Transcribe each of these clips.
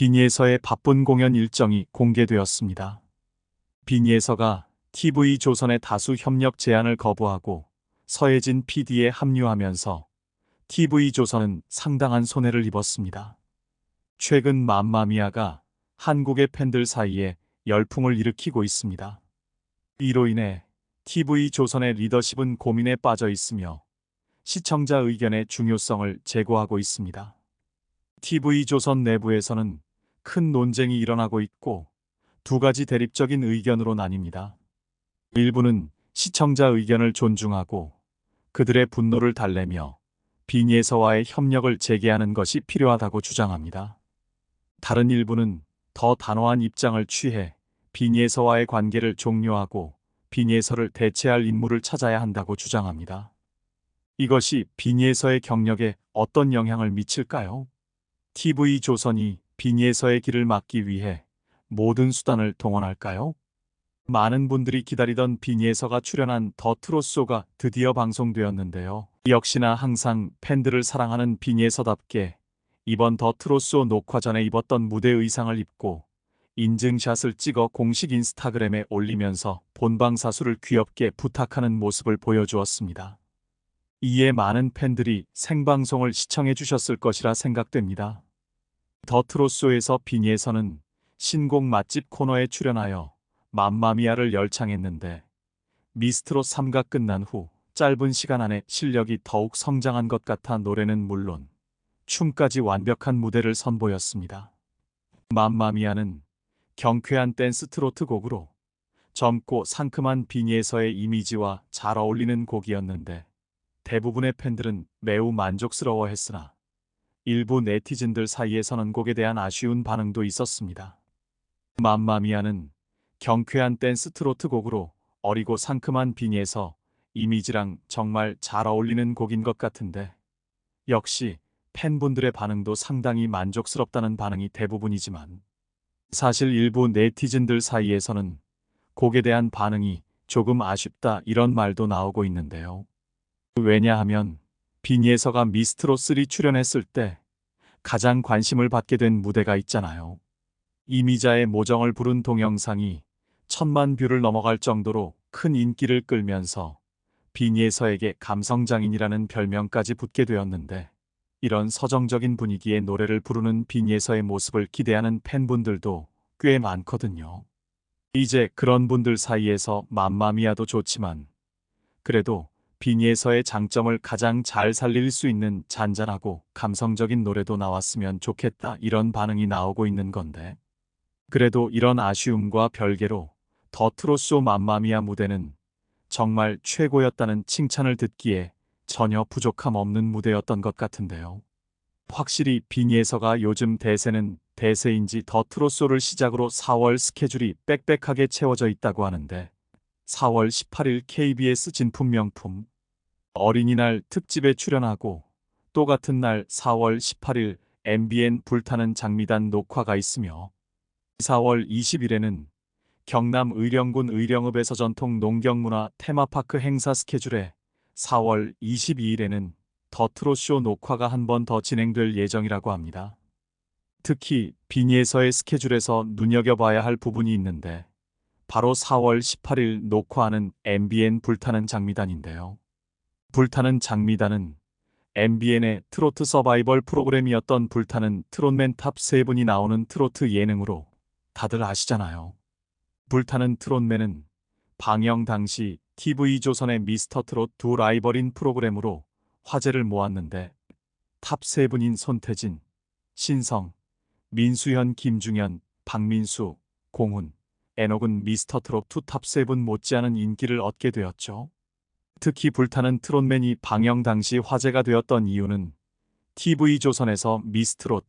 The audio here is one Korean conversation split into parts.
비니에서의 바쁜 공연 일정이 공개되었습니다. 비니에서가 TV 조선의 다수 협력 제안을 거부하고 서혜진 PD에 합류하면서 TV 조선은 상당한 손해를 입었습니다. 최근 맘마미아가 한국의 팬들 사이에 열풍을 일으키고 있습니다. 이로 인해 TV 조선의 리더십은 고민에 빠져 있으며 시청자 의견의 중요성을 제고하고 있습니다. TV 조선 내부에서는 큰 논쟁이 일어나고 있고 두 가지 대립적인 의견으로 나뉩니다. 일부는 시청자 의견을 존중하고 그들의 분노를 달래며 비니에서와의 협력을 재개하는 것이 필요하다고 주장합니다. 다른 일부는 더 단호한 입장을 취해 비니에서와의 관계를 종료하고 비니에서를 대체할 인물을 찾아야 한다고 주장합니다. 이것이 비니에서의 경력에 어떤 영향을 미칠까요? TV 조선이 비니에서의 길을 막기 위해 모든 수단을 동원할까요? 많은 분들이 기다리던 비니에서가 출연한 더 트로소가 드디어 방송되었는데요. 역시나 항상 팬들을 사랑하는 비니에서답게 이번 더 트로소 녹화 전에 입었던 무대 의상을 입고 인증샷을 찍어 공식 인스타그램에 올리면서 본방 사수를 귀엽게 부탁하는 모습을 보여주었습니다. 이에 많은 팬들이 생방송을 시청해 주셨을 것이라 생각됩니다. 더 트로소에서 비니에서는 신곡 맛집 코너에 출연하여 맘마미아를 열창했는데 미스트롯 3가 끝난 후 짧은 시간 안에 실력이 더욱 성장한 것 같아 노래는 물론 춤까지 완벽한 무대를 선보였습니다. 맘마미아는 경쾌한 댄스 트로트 곡으로 젊고 상큼한 비니에서의 이미지와 잘 어울리는 곡이었는데 대부분의 팬들은 매우 만족스러워 했으나 일부 네티즌들 사이에서는 곡에 대한 아쉬운 반응도 있었습니다. 맘마미아는 경쾌한 댄스 트로트 곡으로 어리고 상큼한 비니에서 이미지랑 정말 잘 어울리는 곡인 것 같은데 역시 팬분들의 반응도 상당히 만족스럽다는 반응이 대부분이지만 사실 일부 네티즌들 사이에서는 곡에 대한 반응이 조금 아쉽다 이런 말도 나오고 있는데요. 왜냐하면 비니에서가 미스트로 3 출연했을 때 가장 관심을 받게 된 무대가 있잖아요. 이미자의 모정을 부른 동영상이 천만 뷰를 넘어갈 정도로 큰 인기를 끌면서 비니에서에게 감성장인이라는 별명까지 붙게 되었는데 이런 서정적인 분위기의 노래를 부르는 비니에서의 모습을 기대하는 팬분들도 꽤 많거든요. 이제 그런 분들 사이에서 맘마미아도 좋지만 그래도 비니에서의 장점을 가장 잘 살릴 수 있는 잔잔하고 감성적인 노래도 나왔으면 좋겠다 이런 반응이 나오고 있는 건데 그래도 이런 아쉬움과 별개로 더 트로쇼 맘마미아 무대는 정말 최고였다는 칭찬을 듣기에 전혀 부족함 없는 무대였던 것 같은데요. 확실히 비니에서가 요즘 대세는 대세인지 더 트로소를 시작으로 4월 스케줄이 빽빽하게 채워져 있다고 하는데 4월 18일 KBS 진품 명품 어린이날 특집에 출연하고 또 같은 날 4월 18일 MBN 불타는 장미단 녹화가 있으며 4월 20일에는 경남 의령군 의령읍에서 전통 농경문화 테마파크 행사 스케줄에 4월 22일에는 더 트롯쇼 녹화가 한 번 더 진행될 예정이라고 합니다. 특히 비니에서의 스케줄에서 눈여겨봐야 할 부분이 있는데 바로 4월 18일 녹화하는 MBN 불타는 장미단인데요. 불타는 장미단은 MBN의 트로트 서바이벌 프로그램이었던 불타는 트롯맨 탑 3분이 나오는 트로트 예능으로 다들 아시잖아요. 불타는 트롯맨은 방영 당시 TV조선의 미스터 트롯 두 라이벌인 프로그램으로 화제를 모았는데 탑세 분인 손태진, 신성, 민수현, 김중현, 박민수, 공훈, 애녹은 미스터 트롯 투탑세분 못지않은 인기를 얻게 되었죠. 특히 불타는 트롯맨이 방영 당시 화제가 되었던 이유는 TV조선에서 미스트롯,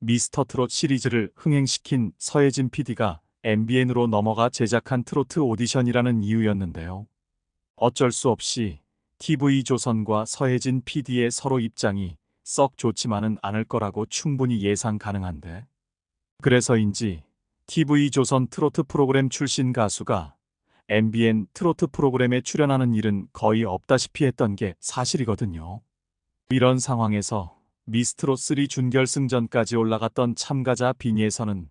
미스터 트롯 시리즈를 흥행시킨 서혜진 PD가 MBN으로 넘어가 제작한 트로트 오디션이라는 이유였는데요. 어쩔 수 없이 TV조선과 서혜진 PD의 서로 입장이 썩 좋지만은 않을 거라고 충분히 예상 가능한데. 그래서인지 TV조선 트로트 프로그램 출신 가수가 MBN 트로트 프로그램에 출연하는 일은 거의 없다시피 했던 게 사실이거든요. 이런 상황에서 미스트로 3 준결승전까지 올라갔던 참가자 비니에서는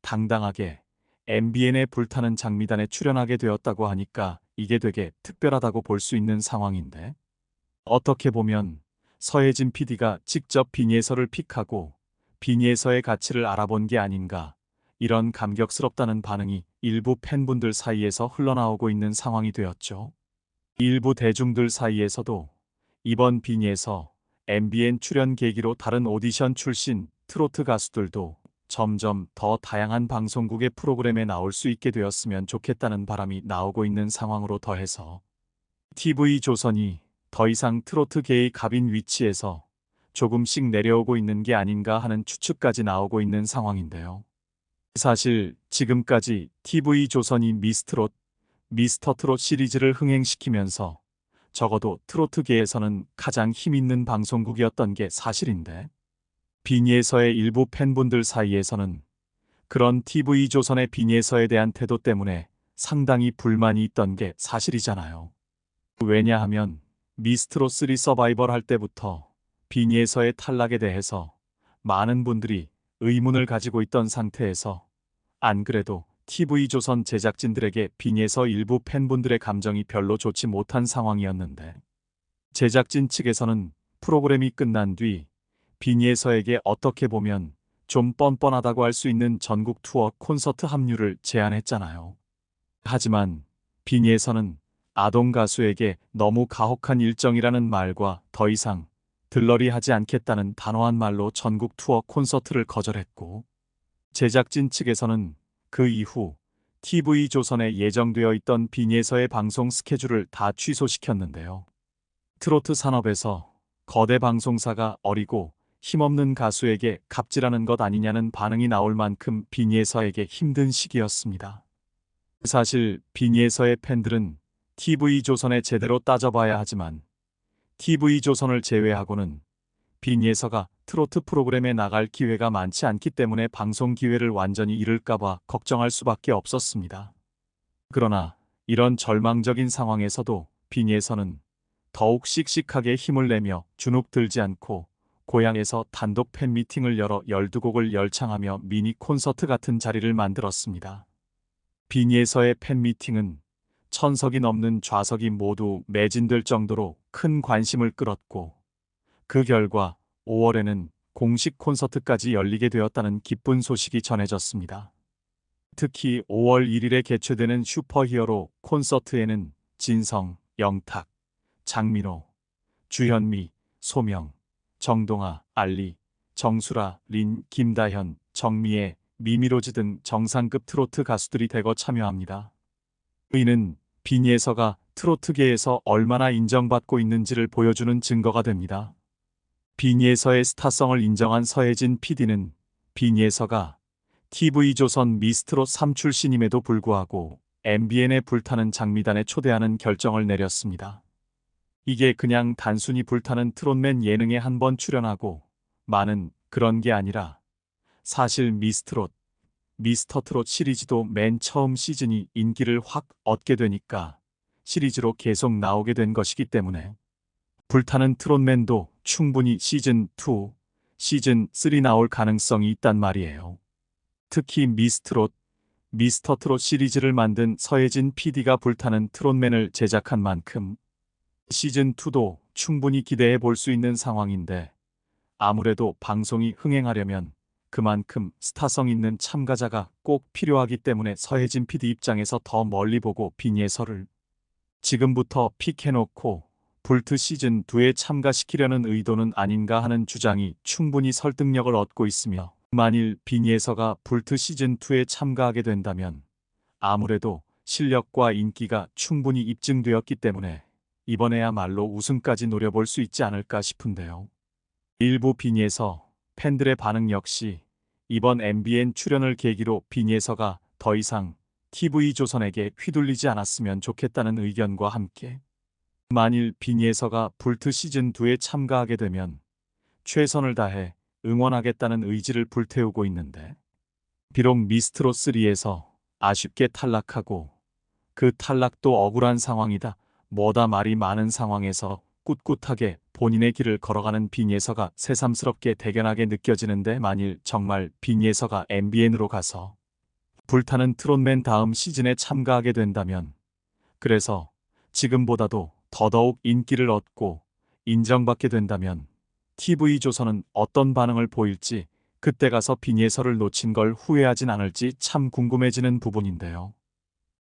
당당하게 MBN에 불타는 장미단에 출연하게 되었다고 하니까 이게 되게 특별하다고 볼 수 있는 상황인데 어떻게 보면 서혜진 PD가 직접 비니에서를 픽하고 비니에서의 가치를 알아본 게 아닌가 이런 감격스럽다는 반응이 일부 팬분들 사이에서 흘러나오고 있는 상황이 되었죠. 일부 대중들 사이에서도 이번 비니에서 MBN 출연 계기로 다른 오디션 출신 트로트 가수들도 점점 더 다양한 방송국의 프로그램에 나올 수 있게 되었으면 좋겠다는 바람이 나오고 있는 상황으로 더해서 TV조선이 더 이상 트로트계의 갑인 위치에서 조금씩 내려오고 있는 게 아닌가 하는 추측까지 나오고 있는 상황인데요. 사실 지금까지 TV조선이 미스트롯, 미스터트롯 시리즈를 흥행시키면서 적어도 트로트계에서는 가장 힘있는 방송국이었던 게 사실인데 비니에서의 일부 팬분들 사이에서는 그런 TV조선의 비니에서에 대한 태도 때문에 상당히 불만이 있던 게 사실이잖아요. 왜냐하면 미스트로 3 서바이벌 할 때부터 비니에서의 탈락에 대해서 많은 분들이 의문을 가지고 있던 상태에서 안 그래도 TV조선 제작진들에게 비니에서 일부 팬분들의 감정이 별로 좋지 못한 상황이었는데 제작진 측에서는 프로그램이 끝난 뒤 비니에서에게 어떻게 보면 좀 뻔뻔하다고 할 수 있는 전국 투어 콘서트 합류를 제안했잖아요. 하지만 비니에서는 아동 가수에게 너무 가혹한 일정이라는 말과 더 이상 들러리 하지 않겠다는 단호한 말로 전국 투어 콘서트를 거절했고 제작진 측에서는 그 이후 TV조선에 예정되어 있던 비니에서의 방송 스케줄을 다 취소시켰는데요. 트로트 산업에서 거대 방송사가 어리고 힘없는 가수에게 갑질하는 것 아니냐는 반응이 나올 만큼 비니에서에게 힘든 시기였습니다. 사실 비니에서의 팬들은 TV조선에 제대로 따져봐야 하지만 TV조선을 제외하고는 비니에서가 트로트 프로그램에 나갈 기회가 많지 않기 때문에 방송 기회를 완전히 잃을까봐 걱정할 수밖에 없었습니다. 그러나 이런 절망적인 상황에서도 비니에서는 더욱 씩씩하게 힘을 내며 주눅 들지 않고 고향에서 단독 팬미팅을 열어 12곡을 열창하며 미니 콘서트 같은 자리를 만들었습니다. 비니에서의 팬미팅은 천석이 넘는 좌석이 모두 매진될 정도로 큰 관심을 끌었고 그 결과 5월에는 공식 콘서트까지 열리게 되었다는 기쁜 소식이 전해졌습니다. 특히 5월 1일에 개최되는 슈퍼히어로 콘서트에는 진성, 영탁, 장민호, 주현미, 소명, 정동아, 알리, 정수라, 린, 김다현, 정미애, 미미로즈 등 정상급 트로트 가수들이 대거 참여합니다. 이는 비니에서가 트로트계에서 얼마나 인정받고 있는지를 보여주는 증거가 됩니다. 비니에서의 스타성을 인정한 서혜진 PD는 비니에서가 TV조선 미스트롯 3 출신임에도 불구하고 MBN에 불타는 장미단에 초대하는 결정을 내렸습니다. 이게 그냥 단순히 불타는 트롯맨 예능에 한 번 출연하고 많은 그런 게 아니라 사실 미스트롯, 미스터트롯 시리즈도 맨 처음 시즌이 인기를 확 얻게 되니까 시리즈로 계속 나오게 된 것이기 때문에 불타는 트롯맨도 충분히 시즌2, 시즌3 나올 가능성이 있단 말이에요. 특히 미스트롯, 미스터트롯 시리즈를 만든 서혜진 PD가 불타는 트롯맨을 제작한 만큼 시즌2도 충분히 기대해 볼 수 있는 상황인데 아무래도 방송이 흥행하려면 그만큼 스타성 있는 참가자가 꼭 필요하기 때문에 서혜진 PD 입장에서 더 멀리 보고 비니에서를 지금부터 픽해놓고 불트 시즌2에 참가시키려는 의도는 아닌가 하는 주장이 충분히 설득력을 얻고 있으며 만일 비니에서가 불트 시즌2에 참가하게 된다면 아무래도 실력과 인기가 충분히 입증되었기 때문에 이번에야말로 우승까지 노려볼 수 있지 않을까 싶은데요. 일부 비니에서 팬들의 반응 역시 이번 MBN 출연을 계기로 비니에서가 더 이상 TV조선에게 휘둘리지 않았으면 좋겠다는 의견과 함께 만일 비니에서가 불트 시즌2에 참가하게 되면 최선을 다해 응원하겠다는 의지를 불태우고 있는데 비록 미스트로 3에서 아쉽게 탈락하고 그 탈락도 억울한 상황이다. 뭐다 말이 많은 상황에서 꿋꿋하게 본인의 길을 걸어가는 빈예서가 새삼스럽게 대견하게 느껴지는데 만일 정말 빈예서가 MBN으로 가서 불타는 트롯맨 다음 시즌에 참가하게 된다면 그래서 지금보다도 더더욱 인기를 얻고 인정받게 된다면 TV조선은 어떤 반응을 보일지 그때 가서 빈예서를 놓친 걸 후회하진 않을지 참 궁금해지는 부분인데요.